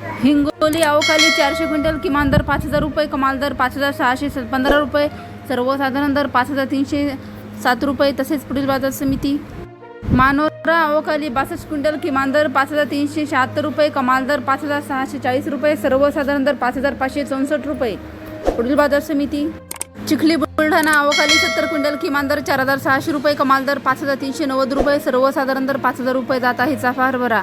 हिंगोली अवखाली चारशे क्विंटल किमान दर पाच हजार रुपये कमाल दर पाच हजार सहाशे स- पंधरा रुपये सर्वसाधारण दर पाच हजार तीनशे सात रुपये तसेच पुढील बाजार समिती. मानोरा अवखाली बासष्ट क्विंटल किमान दर पाच हजार तीनशे शहात्तर रुपये कमाल दर पाच हजार सहाशे चाळीस रुपये सर्वसाधारण दर पाच हजार पाचशे चौसष्ट रुपये. पुढील बाजार समिती. चिखली बुलढाणा अवखाली सत्तर क्विंटल किमान दर चार हजार सहाशे रुपये कमाल दर पाच हजार तीनशे नव्वद रुपये सर्वसाधारण दर पाच हजार रुपये जात आहे चाफा हरभरा.